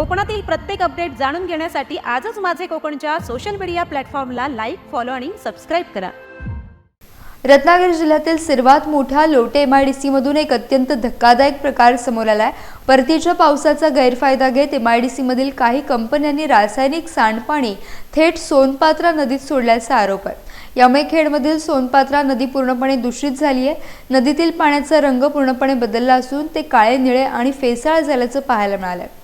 कोकणातील प्रत्येक अपडेट जाणून घेण्यासाठी आजच माझे कोकणच्या सोशल मीडिया प्लॅटफॉर्मला लाईक फॉलो आणि सबस्क्राईब करा. रत्नागिरी जिल्ह्यातील सर्वात मोठ्या लोटे एम आय डी सीमधून एक अत्यंत धक्कादायक प्रकार समोर आला आहे परतीच्या पावसाचा गैरफायदा घेत एम आय डी सीमधील काही कंपन्यांनी रासायनिक सांडपाणी थेट सोनपात्रा नदीत सोडल्याचा आरोप आहे. यामुळे खेडमधील सोनपात्रा नदी पूर्णपणे दूषित झाली आहे. नदीतील पाण्याचा रंग पूर्णपणे बदलला असून ते काळे निळे आणि फेसाळ झाल्याचं पाहायला मिळालं आहे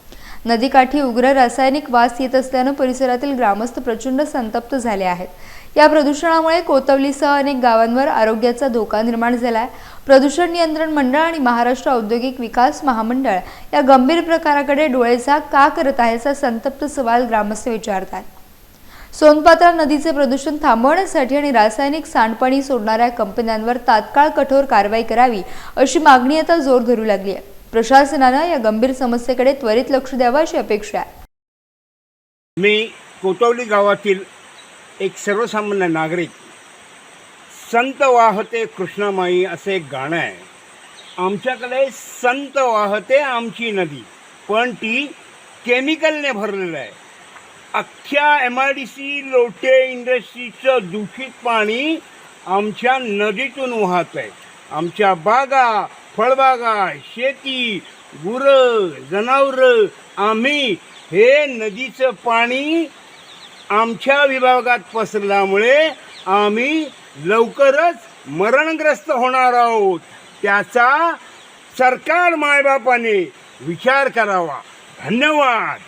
नदीकाठी उग्र रासायनिक वास येत असल्यानं परिसरातील ग्रामस्थ प्रचंड संतप्त झाले आहेत. या प्रदूषणामुळे कोतवलीसह अनेक गावांवर आरोग्याचा धोका निर्माण झाला आहे प्रदूषण नियंत्रण मंडळ आणि महाराष्ट्र औद्योगिक विकास महामंडळ या गंभीर प्रकाराकडे डोळेझाक का करत आहे असा संतप्त सवाल ग्रामस्थ विचारतात. सोनपात्रा नदीचे प्रदूषण थांबवण्यासाठी आणि रासायनिक सांडपाणी सोडणाऱ्या कंपन्यांवर तात्काळ कठोर कारवाई करावी अशी मागणी आता जोर धरू लागली आहे. प्रशासनानं या गंभीर समस्येकडे त्वरित लक्ष द्यावं अशी अपेक्षा आहे. मी कोटवली गावातील एक सर्वसामान्य नागरिक संत वाहते कृष्णामाई असे एक गाणं आहे. आमच्याकडे संत वाहते आमची नदी पण ती केमिकलने भरलेलं आहे. अख्ख्या M I D C Lote इंडस्ट्रीचं दूषित पाणी आमच्या नदीतून वाहत आहे आमच्या बागा फळबागा शेती गुरं जनावरं आम्ही हे नदीचं पाणी आमच्या विभागात पसरल्यामुळे आम्ही लवकरच मरणग्रस्त होणार आहोत. त्याचा सरकार मायबापाने विचार करावा. धन्यवाद.